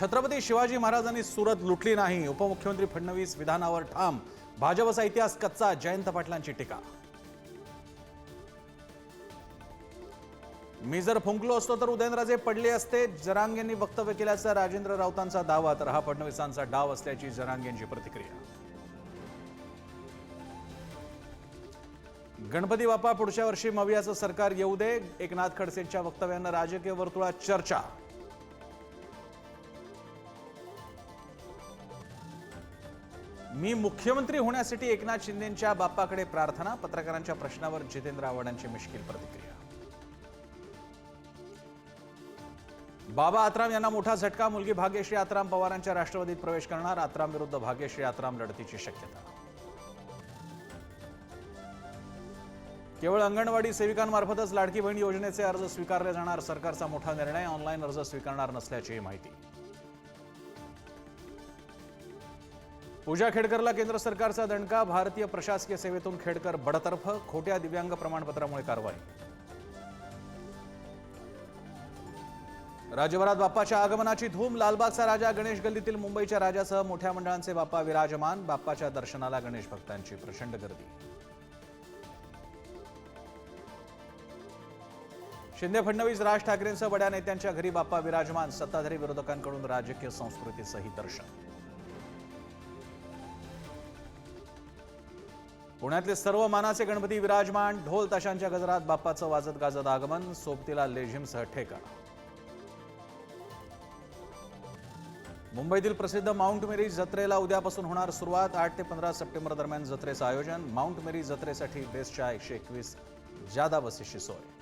छत्रपती शिवाजी महाराजांनी सुरत लुटली नाही. उपमुख्यमंत्री फडणवीस विधानावर ठाम. भाजपचा इतिहास कच्चा जयंत पाटलांची टीका. मी जर फुंकलो असतो तर उदयनराजे पडले असते. जरांग यांनी वक्तव्य केल्याचा राजेंद्र राऊतांचा दावा तर हा फडणवीसांचा डाव असल्याची जरांग यांची प्रतिक्रिया. गणपती बाप्पा पुढच्या वर्षी मवियाचं सरकार येऊ दे. एकनाथ खडसेंच्या वक्तव्यानं राजकीय वर्तुळात चर्चा. मी मुख्यमंत्री होण्यासाठी एकनाथ शिंदेच्या बाप्पाकडे प्रार्थना पत्रकारांच्या प्रश्नावर जितेंद्र आव्हाडांची मिश्किल प्रतिक्रिया. बाबा आत्राम यांना मोठा झटका मुलगी भाग्यश्री आत्राम पवारांच्या राष्ट्रवादीत प्रवेश करणार आत्राम विरुद्ध भाग्यश्री आत्राम लढतीची शक्यता. केवळ अंगणवाडी सेविकांमार्फतच लाडकी बहीण योजनेचे अर्ज स्वीकारले जाणार सरकारचा मोठा निर्णय ऑनलाईन अर्ज स्वीकारणार नसल्याची माहिती. पूजा खेडकरला केंद्र सरकारचा दणका भारतीय प्रशासकीय सेवेतून खेडकर बडतर्फ खोट्या दिव्यांग प्रमाणपत्रामुळे कारवाई. राज्यभरात बाप्पाच्या आगमनाची धूम लालबागचा राजा गणेश गल्लीतील मुंबईच्या राजासह मोठ्या मंडळांचे बाप्पा विराजमान बाप्पाच्या दर्शनाला गणेश भक्तांची प्रचंड गर्दी. शिंदे फडणवीस राज ठाकरेंसह बड्या नेत्यांच्या घरी बाप्पा विराजमान सत्ताधारी विरोधकांकडून राजकीय संस्कृतीचंही दर्शन. पुण्यातले सर्व मानाचे गणपती विराजमान ढोल ताशांच्या गजरात बाप्पाचं वाजत गाजत आगमन सोबतीला लेझिमसह ठेका मुंबईतील प्रसिद्ध माउंट मेरी जत्रेला उद्यापासून होणार सुरुवात. आठ ते पंधरा सप्टेंबर दरम्यान जत्रेचं आयोजन. माउंट मेरी जत्रेसाठी बेस्टच्या एकशे एकवीस जादा बसेसची सोय.